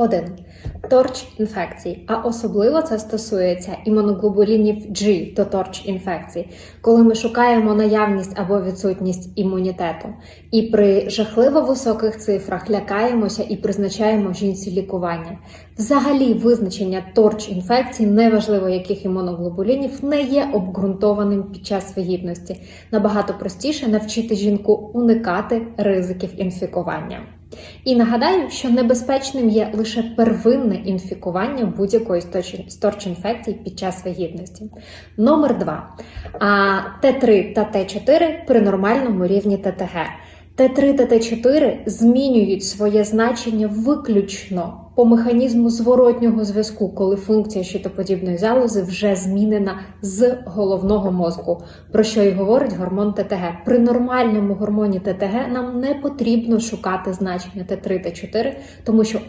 1. Торч інфекцій, а особливо це стосується імуноглобулінів G до торч інфекцій, коли ми шукаємо наявність або відсутність імунітету. І при жахливо високих цифрах лякаємося і призначаємо жінці лікування. Взагалі, визначення торч інфекцій, неважливо яких імуноглобулінів, не є обґрунтованим під час вагітності. Набагато простіше навчити жінку уникати ризиків інфікування. І нагадаю, що небезпечним є лише первинне інфікування будь-якої сторч-інфекції під час вагітності. Номер 2. А Т3 та Т4 при нормальному рівні ТТГ. Т3 та Т4 змінюють своє значення виключно по механізму зворотнього зв'язку, коли функція щитоподібної залози вже змінена з головного мозку, про що й говорить гормон ТТГ. При нормальному гормоні ТТГ нам не потрібно шукати значення Т3 та 4, тому що